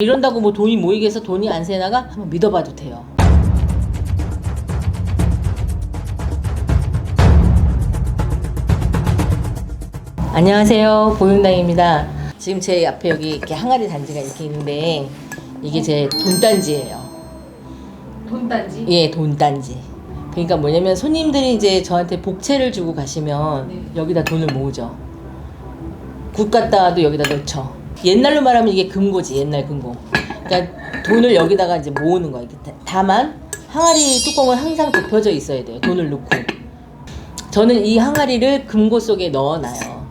이런다고 뭐 돈이 모이게 해서 돈이 안 새나가? 한번 믿어봐도 돼요. 안녕하세요. 보윤당입니다. 지금 제 앞에 여기 이렇게 항아리 단지가 이렇게 있는데 이게 제 돈단지예요. 돈단지? 예, 돈단지. 그러니까 뭐냐면 손님들이 이제 저한테 복채를 주고 가시면 네. 여기다 돈을 모으죠. 국 갖다도 여기다 넣죠. 옛날로 말하면 이게 금고지, 옛날 금고. 그러니까 돈을 여기다가 이제 모으는 다- 다만 항아리 뚜껑은 항상 덮여져 있어야 돼요. 돈을 넣고. 저는 이 항아리를 금고 속에 넣어놔요.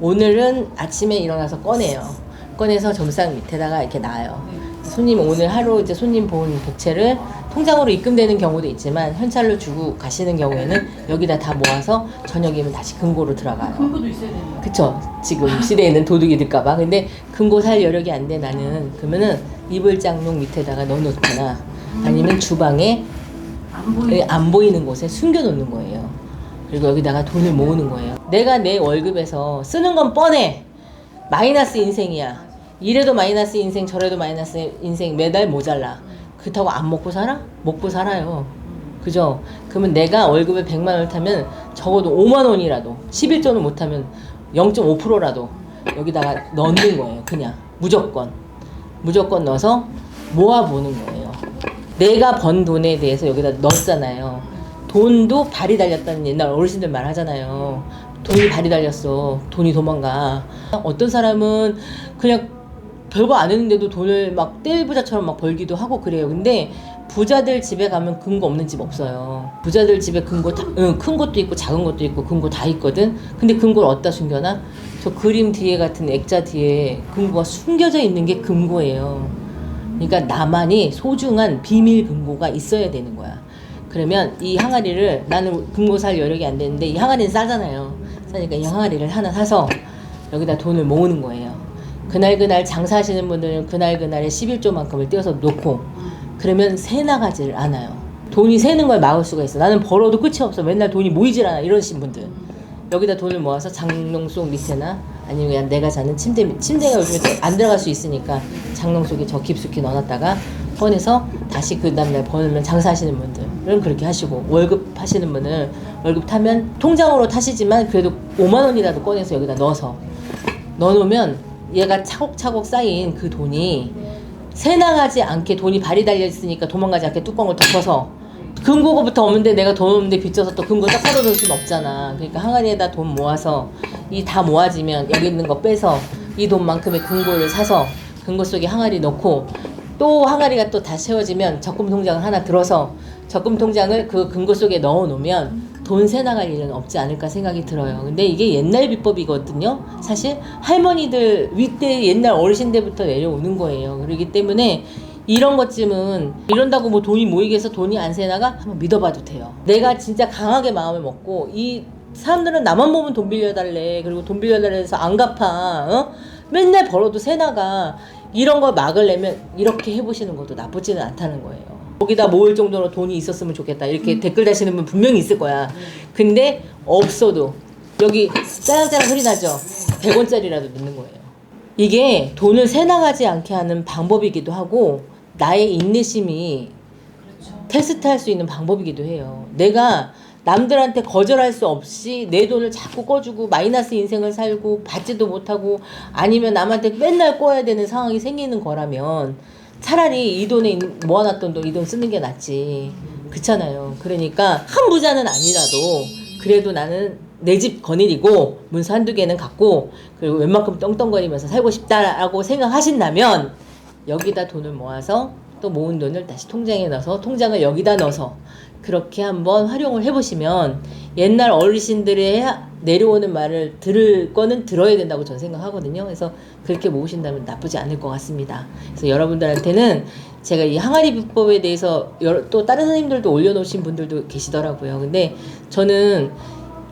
오늘은 아침에 일어나서 꺼내요. 꺼내서 점상 밑에다가 이렇게 놔요. 손님 오늘 하루 이제 손님 본 복채를 통장으로 입금되는 경우도 있지만 현찰로 주고 가시는 경우에는 여기다 다 모아서 저녁이면 다시 금고로 들어가요. 금고도 있어야 되는 그쵸. 지금 시대에는 도둑이 들까봐. 근데 금고 살 여력이 안 돼 나는 그러면은 이불 장롱 밑에다가 넣어놓거나 아니면 주방에 안 보이는 안 보이는 곳에 숨겨놓는 거예요. 그리고 여기다가 돈을 모으는 거예요. 내가 내 월급에서 쓰는 건 뻔해. 마이너스 인생이야. 이래도 마이너스 인생, 저래도 마이너스 인생 매달 모자라. 그렇다고 안 먹고 살아? 먹고 살아요. 그죠? 그러면 내가 월급을 100만 원을 타면 적어도 5만 원이라도 11조는 못하면 0.5%라도 여기다가 넣는 거예요. 그냥 무조건 무조건 넣어서 모아보는 거예요. 내가 번 돈에 대해서 여기다 넣었잖아요. 돈도 발이 달렸다는 옛날 어르신들 말 하잖아요. 돈이 발이 달렸어. 돈이 도망가. 어떤 사람은 그냥 별거 안 했는데도 돈을 막 떼부자처럼 막 벌기도 하고 그래요. 근데 부자들 집에 가면 근거 없는 집 없어요. 부자들 집에 근거 다, 응, 큰 것도 있고 작은 것도 있고 근거 다 있거든. 근데 근거를 어디다 숨겨놔? 저 그림 뒤에 같은 액자 뒤에 근거가 숨겨져 있는 게 금고예요. 그러니까 나만이 소중한 비밀 금고가 있어야 되는 거야. 그러면 이 항아리를 나는 금고 살 여력이 안 되는데 이 항아리는 싸잖아요. 싸니까 이 항아리를 하나 사서 여기다 돈을 모으는 거예요. 그날 그날 장사하시는 분들은 그날 그날에 11조만큼을 떼어서 놓고 그러면 새 나가지를 않아요. 돈이 새는 걸 막을 수가 있어. 나는 벌어도 끝이 없어. 맨날 돈이 모이질 않아. 이러신 분들. 여기다 돈을 모아서 장롱 속 밑에나 아니면 그냥 내가 자는 침대 밑- 침대가 요즘에 안 들어갈 수 있으니까 장롱 속에 저 깊숙이 넣어놨다가 꺼내서 다시 그 다음날 버는 장사하시는 분들 은 그렇게 하시고 월급 하시는 분은 월급 타면 통장으로 타시지만 그래도 5만 원이라도 꺼내서 여기다 넣어서 넣어놓으면 얘가 차곡차곡 쌓인 그 돈이 새 나가지 않게 돈이 발이 달려 있으니까 도망가지 않게 뚜껑을 덮어서 금고부터 없는데 내가 돈 없는데 빚져서 또 금고 딱 사둬놓을 순 없잖아. 그러니까 항아리에다 돈 모아서 이 다 모아지면 여기 있는 거 빼서 이 돈만큼의 금고를 사서 금고 속에 항아리 넣고 또 항아리가 또 다 채워지면 적금 통장을 하나 들어서 적금 통장을 그 금고 속에 넣어 놓으면 돈 새 나갈 일은 없지 않을까 생각이 들어요. 근데 이게 옛날 비법이거든요. 사실 할머니들 윗대 옛날 어르신들부터 내려오는 거예요. 그렇기 때문에 이런 것쯤은 이런다고 뭐 돈이 모이게 해서 돈이 안 새나가 한번 믿어봐도 돼요. 내가 진짜 강하게 마음을 먹고 이 사람들은 나만 보면 돈 빌려달래 그리고 돈 빌려달래 해서 안 갚아 어? 맨날 벌어도 새나가 이런 걸 막으려면 이렇게 해보시는 것도 나쁘지는 않다는 거예요. 거기다 모을 정도로 돈이 있었으면 좋겠다 이렇게 댓글 다시는 분 분명히 있을 거야. 근데 없어도 여기 짜랑짜랑 소리 나죠? 100원짜리라도 넣는 거예요. 이게 돈을 새 나가지 않게 하는 방법이기도 하고 나의 인내심이 그렇죠. 테스트 할 수 있는 방법이기도 해요. 내가 남들한테 거절할 수 없이 내 돈을 자꾸 꺼주고 마이너스 인생을 살고 받지도 못하고 아니면 남한테 맨날 꺼야 되는 상황이 생기는 거라면 차라리 이 돈에 있- 모아놨던 돈 이 돈 쓰는 게 낫지. 그렇잖아요. 그러니까 한 부자는 아니라도 그래도 나는 내 집 거느리고 문서 한두 개는 갖고 그리고 웬만큼 떵떵거리면서 살고 싶다라고 생각하신다면 여기다 돈을 모아서 또 모은 돈을 다시 통장에 넣어서 통장을 여기다 넣어서 그렇게 한번 활용을 해보시면 옛날 어르신들의 하- 내려오는 말을 들을 거는 들어야 된다고 저는 생각하거든요. 그래서 그렇게 모으신다면 나쁘지 않을 것 같습니다. 그래서 여러분들한테는 제가 이 항아리 비법에 대해서 여러, 또 다른 선생님들도 올려놓으신 분들도 계시더라고요. 근데 저는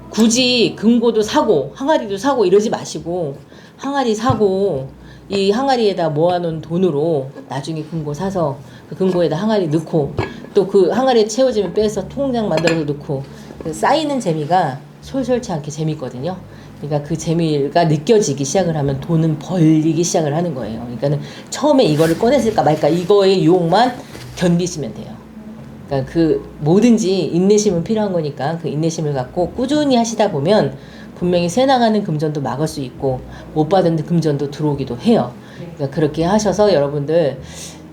굳이 금고도 사고 항아리도 사고 이러지 마시고 항아리 사고 이 항아리에다 모아놓은 돈으로 나중에 금고 사서 그 금고에다 항아리 넣고 또 그 항아리에 채워지면 빼서 통장 만들어서 넣고 그 쌓이는 재미가 솔솔치 않게 재밌거든요. 그러니까 그 재미가 느껴지기 시작을 하면 돈은 벌리기 시작을 하는 거예요. 그러니까는 처음에 이거를 꺼냈을까 말까 이거의 유혹만 견디시면 돼요. 그러니까 그 뭐든지 인내심은 필요한 거니까 그 인내심을 갖고 꾸준히 하시다 보면 분명히 새 나가는 금전도 막을 수 있고 못 받은 금전도 들어오기도 해요. 그러니까 그렇게 하셔서 여러분들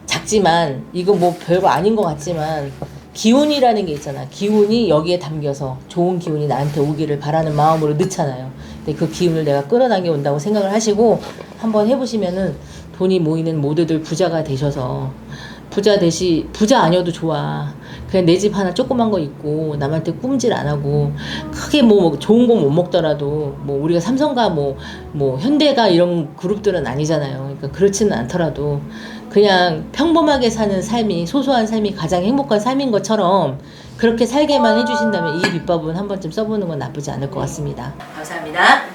작지만 이거 뭐 별거 아닌 것 같지만 기운이라는 게 있잖아. 기운이 여기에 담겨서 좋은 기운이 나한테 오기를 바라는 마음으로 넣잖아요. 근데 그 기운을 내가 끌어당겨 온다고 생각을 하시고 한번 해보시면은 돈이 모이는 모두들 부자가 되셔서 부자 되시 부자 아니어도 좋아. 그냥 내 집 하나 조그만 거 있고 남한테 꿈질 안 하고 크게 뭐, 뭐 좋은 거 못 먹더라도 뭐 우리가 삼성가 뭐뭐 현대가 이런 그룹들은 아니잖아요. 그러니까 그렇지는 않더라도 그냥 평범하게 사는 삶이 소소한 삶이 가장 행복한 삶인 것처럼 그렇게 살게만 해주신다면 이 비법은 한 번쯤 써보는 건 나쁘지 않을 것 같습니다. 감사합니다.